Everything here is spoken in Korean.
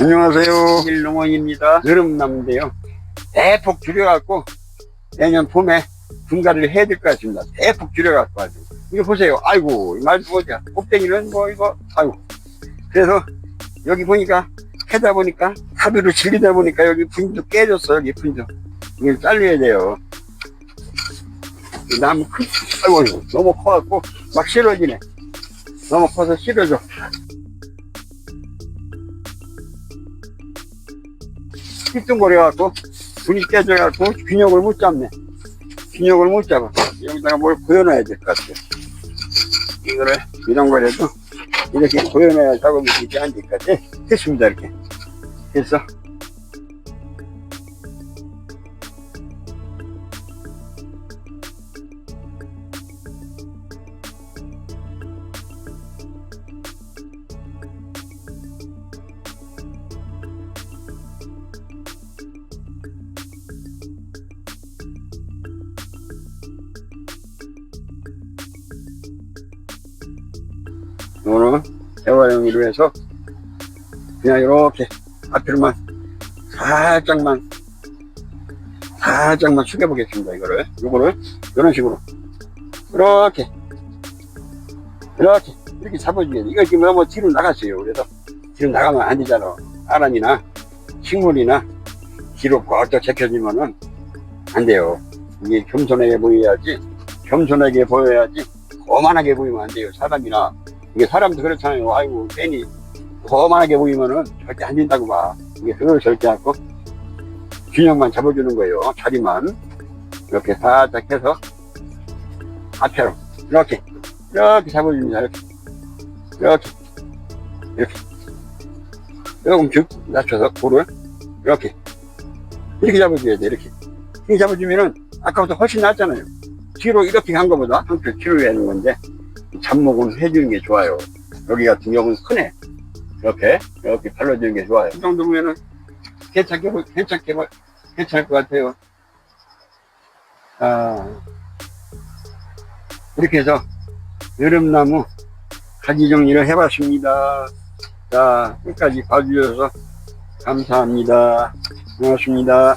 안녕하세요. 일농원입니다. 여름 나무인데요. 대폭 줄여갖고 내년 봄에 분갈이를 해야 될 것 같습니다. 대폭 줄여갖고 아주. 이거 보세요. 아이고, 이 말도 보자. 꼭대기는 뭐 이거, 아이고. 그래서 여기 보니까 캐다 보니까 하비로 질리다 보니까 여기 분도 깨졌어. 여기 분도. 이걸 잘라야 돼요. 이 나무 큰, 아이고, 너무 커갖고 막 실어지네. 너무 커서 실어져. 삐뚤거려갖고 분이 깨져갖고 균형을 못 잡네. 균형을 못 잡아. 여기다가 뭘 고여놔야 될 것 같아. 이거를 이런 거라도 이렇게 고여놔야 작업이 되지 않을까지 했습니다. 이렇게 해서 이거는 대화형으로 해서 그냥 이렇게 앞으로만 살짝만 살짝만 숙여 보겠습니다 이거를. 이거를 이런 식으로. 이렇게. 이렇게. 이렇게 돼 이거 지금 너무 뒤로 나갔어요. 그래서 뒤로 나가면 안 되잖아. 사람이나 식물이나 뒤로 꽉쫙 제껴지면은 안 돼요. 이게 겸손하게 보여야지 겸손하게 보여야지 거만하게 보이면 안 돼요. 사람이나 이게 사람도 그렇잖아요. 아이고, 괜히 거만하게 보이면은 절대 안 된다고 봐. 이게 그걸 절대 않고 균형만 잡아주는 거예요. 자리만. 이렇게 살짝 해서 앞으로 이렇게 이렇게 잡아줍니다. 이렇게 이렇게 이렇게 조금 쭉 낮춰서 고를 이렇게 이렇게 잡아줘야 돼. 이렇게 이렇게 잡아주면은 아까부터 훨씬 낫잖아요. 뒤로 이렇게 간 것보다 한표 뒤로 하는 건데 잡목은 해주는 게 좋아요. 여기 같은 경우는 크네. 이렇게, 이렇게 발라주는 게 좋아요. 이 정도면은 괜찮게, 보- 괜찮게, 보- 괜찮을 것 같아요. 아, 이렇게 해서 여름나무 가지 정리를 해봤습니다. 자, 끝까지 봐주셔서 감사합니다. 고맙습니다.